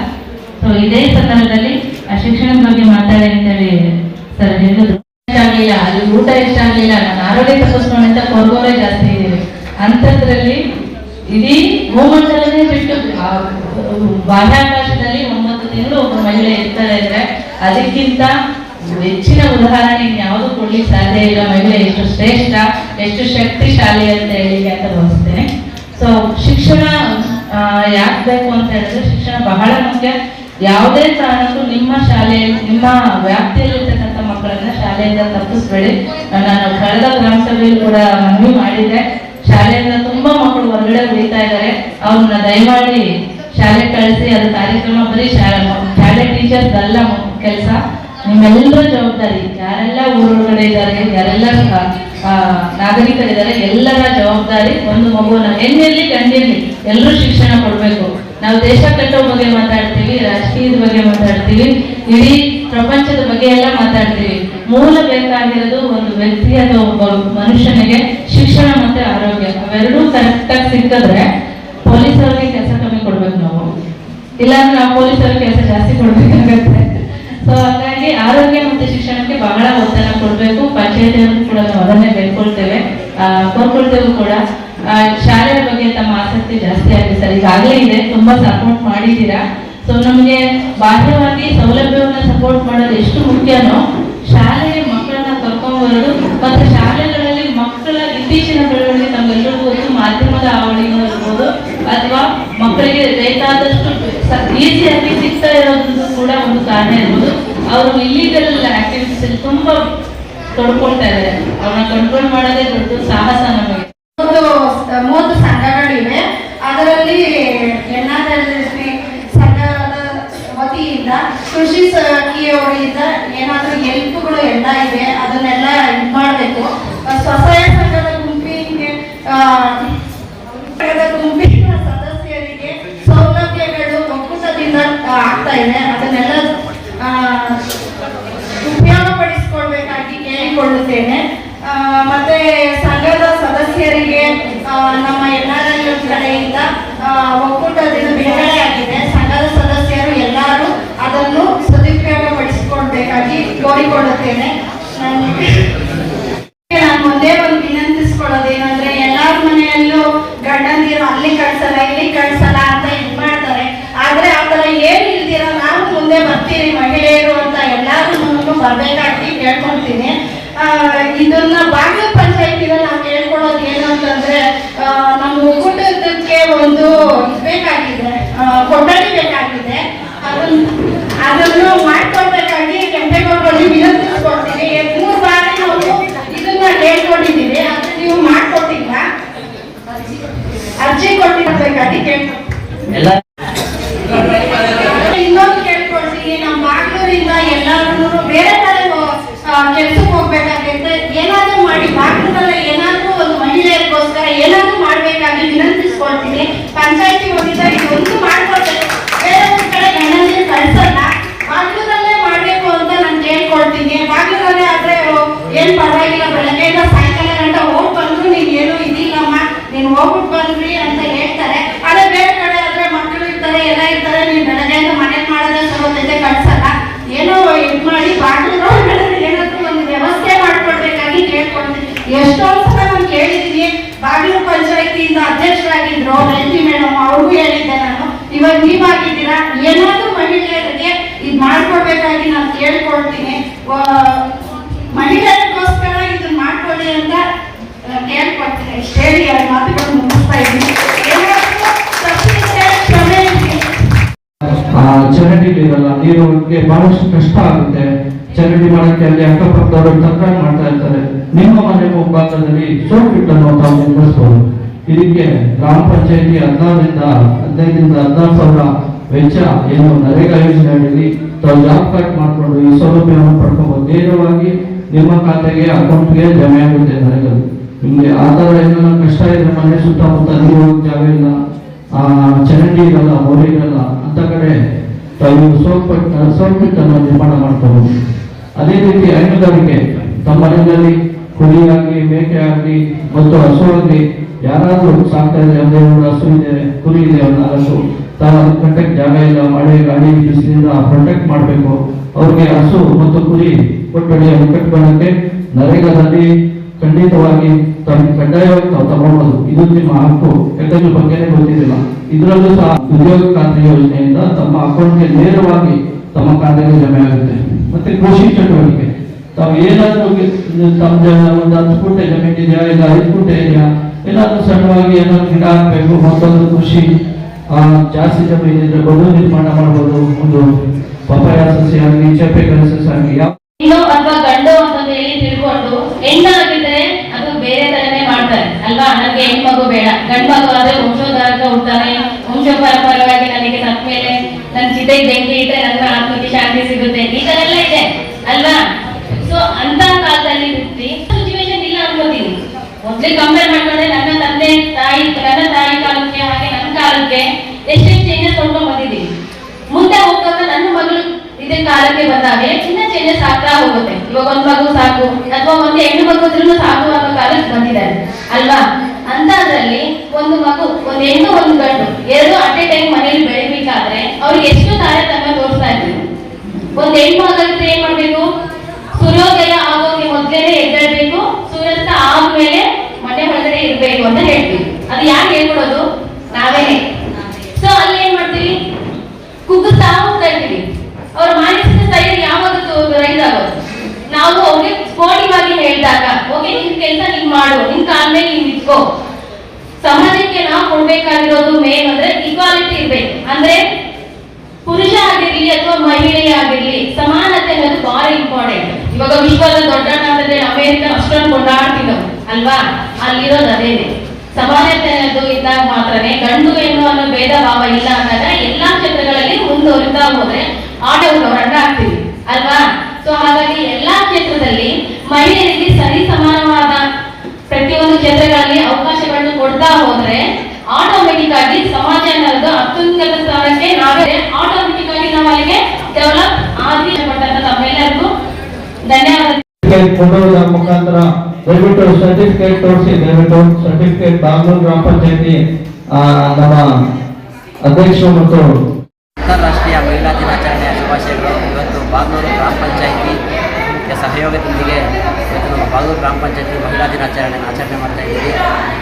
ಸೊ ಇದೇ ಸಂದರ್ಭದಲ್ಲಿ ಶಿಕ್ಷಣ ಶಿಕ್ಷಣದ ಬಗ್ಗೆ ಮಾತಾಡಿ ಅಂತೇಳಿ, ಸರ್ ಹೇಳಿದ್ರು ಇಷ್ಟ ಆಗ್ಲಿಲ್ಲ ಅಲ್ಲಿ ಊಟ ಇಷ್ಟ ಆಗ್ಲಿಲ್ಲ ನಾನು ಆರೋಗ್ಯ ತಪ್ಪಿಸ್ಕೊಂಡು ಅಂತ ಕೊರಗೋರೇ ಜಾಸ್ತಿ ಇದೀವಿ ಅಂಥದ್ರಲ್ಲಿ ಇಡೀ ಭೂಮಂಡಲನೇ ಬಿಟ್ಟು ಆ, ಬಾಹ್ಯಾಕಾಶದಲ್ಲಿ ಒಂಬತ್ತು ತಿಂಗಳು ಒಬ್ಬ ಮಹಿಳೆ ಇರ್ತಾರೆ ಅಂದ್ರೆ ಅದಕ್ಕಿಂತ ಹೆಚ್ಚಿನ ಉದಾಹರಣೆ ಯಾವುದು ಕೊಡ್ಲಿಕ್ಕೆ ಸಾಧ್ಯ ಇಲ್ಲ. ಮಹಿಳೆ ಎಷ್ಟು ಶ್ರೇಷ್ಠ, ಎಷ್ಟು ಶಕ್ತಿಶಾಲಿ ಅಂತ ಹೇಳಿ ಅಂತ ಭಾವಿಸ್ತೇನೆ ಸೊ ಶಿಕ್ಷಣ ಯಾಕೆ ಬೇಕು ಅಂತ ಹೇಳಿದ್ರೆ ಶಿಕ್ಷಣ ಬಹಳ ಮುಖ್ಯ. ಯಾವುದೇ ಕಾರಣಕ್ಕೂ ನಿಮ್ಮ ಶಾಲೆಯಲ್ಲಿ ನಿಮ್ಮ ವ್ಯಾಪ್ತಿಯಲ್ಲಿರ್ತಕ್ಕಂಥ ಮಕ್ಕಳನ್ನ ಶಾಲೆಯಿಂದ ತಪ್ಪಿಸ್ಬೇಡಿ. ನಾನು ಕಳೆದ ಗ್ರಾಮ ಸಭೆಯಲ್ಲಿ ಕೂಡ ಮನವಿ ಮಾಡಿದ್ದೆ. ಶಾಲೆಯಿಂದ ತುಂಬಾ ಮಕ್ಕಳು ಹೊರಗಡೆ ಉಳಿತಾ ಇದ್ದಾರೆ. ಅವ್ರನ್ನ ದಯಮಾಡಿ ಶಾಲೆ ಕಳಿಸಿ, ಅದು ಕಾರ್ಯಕ್ರಮ ಬರೀ ಶಾಲೆ ಟೀಚರ್ಸ್ ಅಲ್ಲ ಕೆಲಸ. ನಿಮ್ಮೆಲ್ಲರ ಜವಾಬ್ದಾರಿ, ಯಾರೆಲ್ಲ ಊರೊಳಗಡೆ ಇದ್ದಾರೆ, ಯಾರೆಲ್ಲ ನಾಗರಿಕರಿದ್ದಾರೆ, ಎಲ್ಲರ ಜವಾಬ್ದಾರಿ ಒಂದು ಮಗುವನ್ನ ಹೆಣ್ಣಿರ್ಲಿ ಗಂಡಿರ್ಲಿ, ಎಲ್ಲರೂ ಶಿಕ್ಷಣ ಕೊಡಬೇಕು. ನಾವು ದೇಶ ಕಟ್ಟೋ ಬಗ್ಗೆ ಮಾತಾಡ್ತೀವಿ ರಾಜಕೀಯದ ಬಗ್ಗೆ ಮಾತಾಡ್ತೀವಿ, ಇಡೀ ಪ್ರಪಂಚದ ಬಗ್ಗೆ ಎಲ್ಲ ಮಾತಾಡ್ತೀವಿ. ಮೂಲ ಬೇಕಾಗಿರೋದು ಒಂದು ವ್ಯಕ್ತಿ ಅಥವಾ ಒಬ್ಬ ಮನುಷ್ಯನಿಗೆ ಶಿಕ್ಷಣ ಮತ್ತೆ ಆರೋಗ್ಯ. ಅವೆರಡೂ ಕರೆಕ್ಟಾಗಿ ಸಿಕ್ಕಿದ್ರೆ ಕಮ್ಮಿ ಕೊಡ್ಬೇಕು ನಾವು. ಇಲ್ಲಾಂದ್ರೆ ನಾವು ಪೊಲೀಸರಿಗೆ ಕೆಲಸ ಜಾಸ್ತಿ ಕೊಡ್ಬೇಕಾಗತ್ತೆ. ಸೊ ಹಾಗಾಗಿ ಆರೋಗ್ಯ ಮತ್ತೆ ಶಿಕ್ಷಣಕ್ಕೆ ಬಹಳ ಒತ್ತನ್ನ ಕೊಡಬೇಕು. ಪಂಚಾಯತಿಯವರು ಕೂಡ ನಾವು ಅದನ್ನೇ ಬೇಡ್ಕೊಳ್ತೇವೆ. ಕೋರ್ಕೊಳ್ತೇವೆ ಕೂಡ. ಶಾಲೆಯ ಬಗ್ಗೆ ತಮ್ಮ ಆಸಕ್ತಿ ಜಾಸ್ತಿ ಆಗಿದೆ ಸರ್. ಈಗಾಗಲೇ ಇದೆ. ತುಂಬಾ ಸಪೋರ್ಟ್ ಮಾಡಿದ್ದೀರಾ. ಸೊ ನಮಗೆ ಬಾಹ್ಯವಾಗಿ ಸೌಲಭ್ಯವನ್ನ ಸಪೋರ್ಟ್ ಮಾಡೋದು ಎಷ್ಟು ಮುಖ್ಯನೋ, ಶಾಲೆಯ ಮಕ್ಕಳನ್ನ ಕರ್ಕೊಂಡ್ಬರೋದು ಮತ್ತೆ ಶಾಲೆಗಳಲ್ಲಿ ಮಕ್ಕಳ ಇತ್ತೀಚಿನ ಬೆಳವಣಿಗೆ ನಮ್ಗೆಲ್ಲರಿಗೂ ಗೊತ್ತು ಮಾಧ್ಯಮದ ಹಾವಳಿನೂ ಇರ್ಬೋದು ಅಥವಾ ಮಕ್ಕಳಿಗೆ ಬೇಕಾದಷ್ಟು ಈಸಿಯಾಗಿ ಸಿಗ್ತಾ ಇರೋದು ಕೂಡ ಒಂದು ಕಾರಣ ಇರ್ಬೋದು. ಅವರು ಇಲ್ಲಿಗಲ್ ಆಕ್ಟಿವಿಟೀಸ್ ಅಲ್ಲಿ ತುಂಬಾ ತೊಡ್ಕೊಳ್ತಾ ಇದ್ದಾರೆ. ಅವ್ರನ್ನ ಕಂಟ್ರೋಲ್ ಮಾಡೋದೇ ದೊಡ್ಡ ಸಾಹಸ ನಮಗೆ. ಮೂವತ್ತು ಸಂಘಗಳಿವೆ. ಅದರಲ್ಲಿ ವತಿಯಿಂದ ಕೃಷಿ ಸಖಿಯವರಿಂದ ಏನಾದರೂ ಹೆಲ್ಪ್ಗಳು ಎಲ್ಲ ಇದೆ. ಅದನ್ನೆಲ್ಲ ಇದು ಮಾಡಬೇಕು ಸ್ವಸಹಾಯ ಸಂಘದ ಗುಂಪಿಗೆ ಆ, ಸಂಘದ ಗುಂಪಿನ ಸದಸ್ಯರಿಗೆ ಸೌಲಭ್ಯಗಳು ಒಕ್ಕೂಟದಿಂದ ಆ, ಆಗ್ತಾ ಇದೆ ಅದನ್ನೆಲ್ಲ ಆ, ಉಪಯೋಗಪಡಿಸಿಕೊಳ್ಬೇಕಾಗಿ ಕೇಳಿಕೊಳ್ಳುತ್ತೇನೆ ಆ, ಮತ್ತೆ ಸಂಘದ ಸದಸ್ಯರಿಗೆ ಆ, ನಮ್ಮ ಎನ್ಆರ್ಎಲ್ ಕಡೆಯಿಂದ ಆ, ಒಕ್ಕೂಟದಿಂದ ಬಿಡುಗಡೆ ಆಗಿದೆ ಸಂಘದ ಸದಸ್ಯರು ಎಲ್ಲರೂ ಅದನ್ನು ಸದುಪಯೋಗಪಡಿಸಿಕೊಳ್ಬೇಕಾಗಿ ಕೋರಿಕೊಳ್ಳುತ್ತೇನೆ ನನಗೆ ನಾನು ಒಂದೇ ಒಂದು ವಿನಂತಿಸ್ಕೊಳ್ಳೋದು ಏನಂದ್ರೆ ಎಲ್ಲಾರ ಮನೆಯಲ್ಲೂ ಗಂಡಂದಿರು ಅಲ್ಲಿ ಕಳ್ಸಲ್ಲ ಇಲ್ಲಿ ಕಳ್ಸಲ್ಲ ಅಂತ ಇದ್ ಮಾಡ್ತಾರೆ ಆದ್ರೆ ಆ ತರ ಏನ್ ಇಲ್ದಿರ ನಾವು ಮುಂದೆ ಬರ್ತೀವಿ ಮಹಿಳೆಯರು ಅಂತ ಎಲ್ಲಾರು ಬರ್ಬೇಕಾಗಿ ಕೇಳ್ಕೊಂತೀನಿ. ಆ, ಇದನ್ನ ಬಾಗಿಲು ಪಂಚಾಯತಿನ ನಾವು ಕೇಳ್ಕೊಳ್ಳೋದು ಏನು ಅಂತಂದ್ರೆ ಆ, ನಮ್ಮ ಒಕ್ಕೂಟಕ್ಕೆ ಒಂದು ಇದ್ ಬೇಕಾಗಿದೆ ಆ, ಕೊಠಡಿ ಬೇಕಾಗಿದೆ ಅದನ್ನ ಅದನ್ನು ಮಾಡ್ಕೊಳ್ಬೇಕಾಗಿ ಕೆಂಪೇಗೌಡರಲ್ಲಿ ವಿನಂತಿಸ್ಕೊಳ್ತೀನಿ ಮೂರು ಬಾರಿ ನಾವು ಇದನ್ನ ಹೇಳ್ಕೊಂಡಿದ್ದೀವಿ ಆದ್ರೆ ನೀವು ಮಾಡ್ಕೊಟ್ಟಿಲ್ಲ ಅರ್ಜಿ ಕೊಟ್ಟಿರ್ಬೇಕಾಗಿ ಕೇಳ್ಕೊಳ್ತೀನಿ ಎಲ್ಲ ಇನ್ನೊಂದು ಕೇಳ್ಕೊಳ್ತೀನಿ ನಮ್ಮ ಬಾಗ್ಲೂರಿಂದ ಎಲ್ಲಾರು ಬೇರೆ ಕಡೆ ಕೆಲ್ಸಕ್ಕೆ ಹೋಗ್ಬೇಕಾಗಿದ್ರೆ ಏನಾದ್ರೂ ಮಾಡಿ ಬಾಗ್ಲೂರಲ್ಲೇ ಏನಾದ್ರೂ ಒಂದು ಮಹಿಳೆಯರಿಗೋಸ್ಕರ ಏನಾದ್ರೂ ಮಾಡ್ಬೇಕಾಗಿ ವಿನಂತಿಸ್ಕೊಳ್ತೀನಿ ಪಂಚಾಯತಿ ವತಿಯಿಂದ ಇದೊಂದು ಮಾಡ್ಕೊಳ್ಬೇಕು ಬೇರೆ ಒಂದ್ ಕಡೆ ಗಂಡಂದಿರು ಕಳ್ಸಲ್ಲ ಬಾಗ್ಲೂರಲ್ಲೇ ಮಾಡ್ಬೇಕು ಅಂತ ನಾನು ಕೇಳ್ಕೊಳ್ತೀನಿ ಬಾಗ್ಲೂರಲ್ಲೇ ಆದ್ರೆ ಏನ್ ಪರವಾಗಿಲ್ಲ ಬೆಳಗ್ಗೆಯಿಂದ ಸಾಯಂಕಾಲ ಗಂಟ ಹೋಗ್ ಬಂದ್ರು ನೀನ್ ಏನು ಇದಿಲ್ಲಮ್ಮ ನೀನ್ ಹೋಗ್ಬಿಟ್ಟು ಬಂದ್ರಿ ಅಂತ ಹೇಳ್ತಾರೆ ಅದೇ ಬೇರೆ ಕಡೆ ಆದ್ರೆ ಮಕ್ಕಳು ಇರ್ತಾರೆ ಎಲ್ಲ ಇರ್ತಾರೆ ನೀನ್ ಬೆಳಗ್ಗೆಯಿಂದ ಮನೇಲಿ ಮಾಡೋದೇ ಸರೋತೈತೆ ಕಳ್ಸಲ್ಲ ಏನೋ ಇದ್ ಮಾಡಿ ಬಾಗಿಲು ಏನಾದ್ರೂ ಒಂದು ವ್ಯವಸ್ಥೆ ಮಾಡ್ಕೊಡ್ಬೇಕಾಗಿ ಕೇಳ್ಕೊಳ್ತೀನಿ ಎಷ್ಟೊಂದ್ ಸಲ ನಾನು ಕೇಳಿದೀನಿ ಬಾಗಿಲು ಪಂಚಾಯತಿಯಿಂದ ಅಧ್ಯಕ್ಷರಾಗಿದ್ರು ರಂಜಿ ಮೇಡಮ್ ಅವ್ರಿಗೂ ಹೇಳಿದ್ದೆ ನಾನು ಇವಾಗ ನೀವಾಗಿದ್ದೀರಾ ಏನಾದ್ರೂ ಮಹಿಳೆಯರಿಗೆ ಇದ್ ಮಾಡ್ಕೊಡ್ಬೇಕಾಗಿ ನಾನು ಕೇಳ್ಕೊಳ್ತೀನಿ ವ- ಮಹಿಳೆಯರಿಗೋಸ್ಕರ ಇದನ್ನ ಮಾಡ್ಕೊಳ್ಳಿ ಅಂತ ಆ, ಕೇಳ್ಕೊಳ್ತೀನಿ ಇಷ್ಟು ಹೇಳಿ ಎರಡು ಮಾತುಗಳನ್ನು ಮುಗಿಸ್ತಾ ಇದ್ದೀನಿ ಏನಾದ್ರೂ ತಪ್ಪಿದ್ರೆ ಕ್ಷಮೆ ಇರ್ಲಿ. ಆ ಚರಂಡಿ ನೀರಿಗೆ ಬಹಳಷ್ಟು ಕಷ್ಟ ಆಗುತ್ತೆ. ಚರಂಡಿ ಮಾಡಕ್ಕೆ ಅಲ್ಲಿ ಅಕ್ಕಪಕ್ಕದವರು ತಕ್ಕಾಗಿ ಮಾಡ್ತಾ ಇರ್ತಾರೆ. ನಿಮ್ಮ ಮನೆ ಮುಂಭಾಗದಲ್ಲಿ ಸೋಂಕಿಟ್ಟನ್ನು ತಾವು ನಿರ್ಮಿಸಬಹುದು ಇದಕ್ಕೆ ಗ್ರಾಮ ಪಂಚಾಯತಿ ಹದಿನಾರರಿಂದ ಹದಿನೈದರಿಂದ ಹದಿನಾರು ಸಾವಿರ ವೆಚ್ಚ ಏನು ನರೇಗಾ ಯೋಜನೆಯಲ್ಲಿ ತಾವು ಜಾಬ್ ಕಾರ್ಡ್ ಮಾಡಿಕೊಂಡು ಈ ಸೌಲಭ್ಯವನ್ನು ಪಡ್ಕೊಬಹುದು ನೇರವಾಗಿ ನಿಮ್ಮ ಖಾತೆಗೆ ಅಕೌಂಟ್ಗೆ ಜಮೆ ಆಗುತ್ತೆ ನರೇಗಾ. ನಿಮಗೆ ಆಧಾರ ಏನೋ ಏನಾರ ಕಷ್ಟ ಇದ್ರೆ ಮನೆ ಸುತ್ತಮುತ್ತ ನೀರು, ಜಾಗ ಇಲ್ಲ ಚರಂಡಿ ಇರಲ್ಲ ಮೋರಿ ಇರಲ್ಲ ಅಂತ ಕಡೆ ತಾವು ಸ್ವಲ್ಪ ಸ್ವಲ್ಪನ್ನು ನಿರ್ಮಾಣ ಮಾಡ್ಕೋಬಹುದು ಅದೇ ರೀತಿ ಹೈನುಗಾರಿಕೆ ತಮ್ಮ ಮನೆಯಲ್ಲಿ ಕುರಿ ಆಗಲಿ, ಮೇಕೆ ಆಗಲಿ, ಮತ್ತು ಹಸು ಆಗಲಿ, ಯಾರಾದರೂ ಸಾಕ್ತಾ ಇದೆ ಅಂದರೆ ಹಸು ಇದೆ ಕುರಿ ಇದೆ ಒಂದು ಹಸು ತಾವು ಅದಕ್ಕೆ ಕಟ್ಟಕ್ಕೆ ಜಾಗ ಇಲ್ಲ ಮಳೆ ಗಾಳಿ ಬಿಸಿಲಿಂದ ಪ್ರೊಟೆಕ್ಟ್ ಮಾಡಬೇಕು. ಅವ್ರಿಗೆ ಹಸು ಮತ್ತು ಕುರಿ ಕೊಟ್ಟಡಿಯ ಅನ್ನು ಬರೋಕ್ಕೆ ನರೇಗಾದಲ್ಲಿ ಖಂಡಿತವಾಗಿ ಕಡ್ಡಾಯವಾಗಿ ತಾವು ಇದು ನಿಮ್ಮ ಹಕ್ಕು. ಯಾಕಂದ್ರೆ ಬಗ್ಗೆನೇ ಗೊತ್ತಿರಲಿಲ್ಲ. ಇದರಲ್ಲೂ ಸಹ ಉದ್ಯೋಗ ಖಾತ್ರಿ ಯೋಜನೆಯಿಂದ ತಮ್ಮ ಅಕೌಂಟ್ಗೆ ನೇರವಾಗಿ ತಮ್ಮ ಖಾತೆಗೆ ಜಮೆ ಆಗುತ್ತೆ. ಮತ್ತೆ ಕೃಷಿ ಚಟುವಟಿಕೆ. ತಾವು ಏನಾದ್ರೂ ತಮ್ಮ ಒಂದು ಹತ್ತು ಗುಂಟೆ ಜಮೀನು ಇದೆಯಾ? ಇಲ್ಲ ಐದು ಗುಂಟೆ ಇದೆಯಾ? ಏನಾದ್ರೂ ಸಣ್ಣವಾಗಿ ಏನಾದ್ರು ಗಿಡ ಹಾಕ್ಬೇಕು ಮತ್ತೊಂದು ಕೃಷಿ ಜಾಸ್ತಿ ಜಮೀನಿದ್ರೆ ಬದು ನಿರ್ಮಾಣ ಮಾಡ್ಬೋದು. ಒಂದು ಪಪ್ಪಾಯ ಸಸ್ಯ ಆಗಲಿ ಚಪ್ಪೆಕಾಯಿ ಸಸ್ಯ ಆಗಲಿ, ಯಾವ ಗಂಡು ಅಂತ ಹೇಳಿ ತಿಳ್ಕೊಂಡು ಹೆಣ್ಣಾಗಿದ್ರೆ ಅದು ಬೇರೆ ತರನೇ ಮಾಡ್ತಾರೆ ಅಲ್ವಾ? ನನಗೆ ಹೆಣ್ಮಗು ಬೇಡ. ಗಂಡು ಮಗು ಆದ್ರೆ ವಂಶೋದ್ಧಾರಕ ಹುಡ್ತಾನೆ. ವಂಶ ಪರಂಪರವಾಗಿ ನನಗೆ ಸತ್ ಮೇಲೆ ನನ್ನ ಚಿತೆಗೆ ಬೆಂಕಿ ಇಟ್ಟರೆ ನನ್ನ ಆತ್ಮಕ್ಕೆ ಶಾಂತಿ ಸಿಗುತ್ತೆ. ಈ ತರ ಎಲ್ಲ ಇದೆ, ಅಲ್ವಾ? ಸೊ ಅಂತ ಕಾಲದಲ್ಲಿ ಸಿಚುವೇಶನ್ ಇಲ್ಲ ಅನ್ಕೋತೀನಿ. ಮೊದ್ಲೇ ಕಂಪೇರ್ ಮಾಡ್ಕೊಂಡ್ರೆ ನನ್ನ ತಂದೆ, ತಾಯಿ, ನನ್ನ ತಾಯಿ ಕಾಲಕ್ಕೆ, ಹಾಗೆ ನನ್ನ ಕಾಲಕ್ಕೆ ಎಷ್ಟೆಷ್ಟು ಚೇಂಜಸ್ ನೋಡ್ಕೊಂಡ್ ಬಂದಿದ್ದೀನಿ. ಮುಂದೆ ಹೋಗ್ತಾ ನನ್ನ ಮಗಳು ಇದೇ ಕಾಲಕ್ಕೆ ಬಂದಾಗ ಚಿನ್ನ ಚೇಂಜಸ್ ಆಗ್ತಾ ಹೋಗುತ್ತೆ. ಇವಾಗ ಒಂದ್ ಮಗು ಸಾಕು, ಅಥವಾ ಒಂದು ಹೆಣ್ಣು ಮಗು ಸಾಕು ಅನ್ನೋ ಕಾಲಕ್ಕೆ ಬಂದಿದ್ದಾರೆ. ಅಲ್ವಾ? ಅಂತದ್ರಲ್ಲಿ ಒಂದು ಮಗು, ಒಂದ್ ಹೆಣ್ಣು, ಒಂದು ಗಂಡು, ಎರಡು ಅಟ್ ಎ ಟೈಮ್ ಮನೇಲಿ ಬೆಳಿಬೇಕಾದ್ರೆ ಅವ್ರಿಗೆ ಎಷ್ಟು ತಾರತಮ್ಯ ತೋರಿಸ್ತಾ ಇದ್ರು ಒಂದ್ ಹೆಣ್ಣು ಆಗಿದ್ರೆ ಏನ್ ಮಾಡ್ಬೇಕು? ಸೂರ್ಯೋದಯ ಆಗೋಕೆ ಮೊದ್ಲೇನೆ ಎದ್ದೇಳ್ಬೇಕು, ಸೂರ್ಯಸ್ತ ಆದ್ಮೇಲೆ ಮನೆ ಒಳಗಡೆ ಇರ್ಬೇಕು ಅಂತ ಹೇಳ್ತೀವಿ. ಅದು ಯಾಕೆ ಹೇಳ್ಕೊಡೋದು? ನಾವೇನೆ. ಸೊ ಅಲ್ಲಿ ಏನ್ ಮಾಡ್ತೀವಿ? ಕುಗ್ಗುತ್ತಾ ಹೋಗ್ತಾ ಇದ್ದೀವಿ ಅವ್ರ ಮಾನಸಿಕ ಸೈಡ್ ಯಾವಾಗ ರೈಸ್ ಆಗೋದು ನಾವು ಅವ್ರಿಗೆ ಆಗಿ ಹೇಳಿದಾಗ ಓಕೆ ನಿಮ್ ಕೆಲಸ ನೀನ್ ಮಾಡು ಕಾಲ ಮೇಲೆ ನಿಂತ್ಕೋ ಸಮಾಜಕ್ಕೆ ನಾವು ಕೊಡ್ಬೇಕಾಗಿರೋದು ಮೇನ್ ಅಂದ್ರೆ ಇಕ್ವಾಲಿಟಿ ಇರ್ಬೇಕು. ಅಂದ್ರೆ ಪುರುಷ ಆಗಿರ್ಲಿ ಅಥವಾ ಮಹಿಳೆ ಆಗಿರ್ಲಿ, ಸಮಾನತೆ ಅನ್ನೋದು ಬಹಳ ಇಂಪಾರ್ಟೆಂಟ್ ಇವಾಗ ವಿಶ್ವದ ದೊಡ್ಡ ಅಂದ್ರೆ ಅಮೆರಿಕ ಅಷ್ಟೊಂದು ಕೊಂಡಾಡ್ತಿದ್ದವು, ಅಲ್ವಾ? ಅಲ್ಲಿರೋದು ಅದೇನೆ. ಸಮಾನತೆ ಅನ್ನೋದು ಇದ್ದಾಗ ಮಾತ್ರನೇ ಗಂಡು ಹೆಣ್ಣು ಅನ್ನೋ ಭೇದ ಭಾವ ಇಲ್ಲ ಅಂದಾಗ ಎಲ್ಲಾ ಕ್ಷೇತ್ರಗಳಲ್ಲಿ ಮುಂದುವರಿತಾ ಹೋದ್ರೆ ಆಟೋಗಳು ರಂಗ ಆಗ್ತೀವಿ ಅಲ್ವಾ? ಸೊ ಹಾಗಾಗಿ ಎಲ್ಲಾ ಕ್ಷೇತ್ರದಲ್ಲಿ ಮಹಿಳೆಯರಿಗೆ ಸರಿ ಸಮಾನವಾದ ಪ್ರತಿಯೊಂದು ಕ್ಷೇತ್ರಗಳಲ್ಲಿ ಅವಕಾಶಗಳನ್ನು ಕೊಡ್ತಾ ಹೋದ್ರೆ ಆಟೋಮೆಟಿಕ್ ಆಗಿ ಸಮಾಜ ಅನ್ನೋದು ಅತ್ಯುನ್ನತ ಸ್ಥಾನಕ್ಕೆ ನಾವೇ ಆಟೋಮೆಟಿಕ್ ಆಗಿ ನಾವು ಅಲ್ಲಿಗೆ ಡೆವಲಪ್ ಆಗಿ ನಮ್ಮೆಲ್ಲರಿಗೂ ತಮ್ಮೆಲ್ಲರಿಗೂ ಧನ್ಯವಾದ ಕೊಡುವುದರ ಮುಖಾಂತರ ದಯವಿಟ್ಟು ಸರ್ಟಿಫಿಕೇಟ್ ತೋರಿಸಿ ದಯವಿಟ್ಟು ಸರ್ಟಿಫಿಕೇಟ್ ಬಾಗ್ಲೂರು ಗ್ರಾಮ ಪಂಚಾಯತಿ ನಮ್ಮ ಅಧ್ಯಕ್ಷರು ಮತ್ತು ಅಂತಾರಾಷ್ಟ್ರೀಯ ಮಹಿಳಾ ದಿನಾಚರಣೆಯ ಶುಭಾಶಯಗಳು. ಇವತ್ತು ಬಾಗ್ಲೂರು ಗ್ರಾಮ ಪಂಚಾಯಿತಿ ಸಹಯೋಗದೊಂದಿಗೆ ಇವತ್ತು ಗ್ರಾಮ ಪಂಚಾಯತಿ ಮಹಿಳಾ ದಿನಾಚರಣೆಯನ್ನು ಆಚರಣೆ ಮಾಡ್ತಾ ಇದ್ದೀವಿ.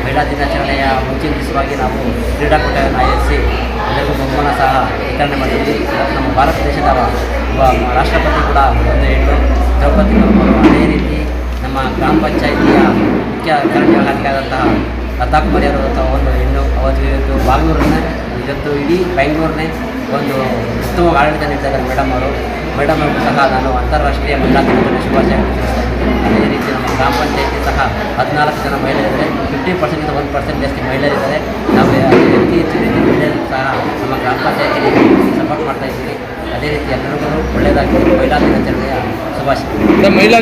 ಮಹಿಳಾ ದಿನಾಚರಣೆಯ ಮುಂಚಿನ ದಿವಸವಾಗಿ ನಾವು ಕ್ರೀಡಾಕೂಟವನ್ನು ಆಯೋಜಿಸಿ ಎಲ್ಲರಿಗೂ ಬಹುಮಾನ ಸಹ ವಿತರಣೆ ಮಾಡಿದ್ವಿ. ನಮ್ಮ ಭಾರತ ದೇಶದ ರಾಷ್ಟ್ರಪತಿ ಕೂಡ ಒಂದು ಹೆಣ್ಣು ದ್ರೌಪದಿ ಮುರ್ಮು ಅದೇ ರೀತಿ ನಮ್ಮ ಗ್ರಾಮ ಪಂಚಾಯಿತಿಯ ಮುಖ್ಯ ಕಾರ್ಯಗಳಾದಂತಹ ಲತಾ ಕುಮಾರಿ ಅವರಂತಹ ಒಂದು ಹೆಣ್ಣು. ಅವತ್ತು ಇವತ್ತು ಬಾಂಗ್ಳೂರನ್ನೇ ಇವತ್ತು ಇಡೀ ಬೆಂಗಳೂರನ್ನೇ ಒಂದು ಉತ್ತಮ ಆಡಳಿತ ನೀಡ್ತಾ ಇದ್ದಾರೆ ಮೇಡಮ್ ಅವರು. ಮೇಡಮ್ ಅವರು ಸಹ ನಾನು ಅಂತಾರಾಷ್ಟ್ರೀಯ ಮಹಿಳಾ ದಿನದಲ್ಲಿ ಶುಭಾಶಯ ಅದೇ ರೀತಿ ನಮ್ಮ ಗ್ರಾಮ ಪಂಚಾಯತಿ ಸಹ ಹದಿನಾಲ್ಕು ಜನ ಮಹಿಳೆಯರಿದ್ದಾರೆ. ಫಿಫ್ಟಿ ಪರ್ಸೆಂಟ್ ಪರ್ಸೆಂಟ್ ಜಾಸ್ತಿ ಮಹಿಳೆಯರಿದ್ದಾರೆ. ನಾವು ಅತಿ ಹೆಚ್ಚು ಮಹಿಳೆಯರು ಸಹ ನಮ್ಮ ಗ್ರಾಮ ಪಂಚಾಯತಿಗೆ ಸಪೋರ್ಟ್ ಮಾಡ್ತಾ ಇದ್ದೀವಿ. ಅದೇ ರೀತಿ ಎಲ್ಲರಿಗೂ ಒಳ್ಳೆಯದಾಗಿ ಮಹಿಳಾ ದಿನಾಚರಣೆಯ ಶುಭಾಶಯ. ಮಹಿಳಾ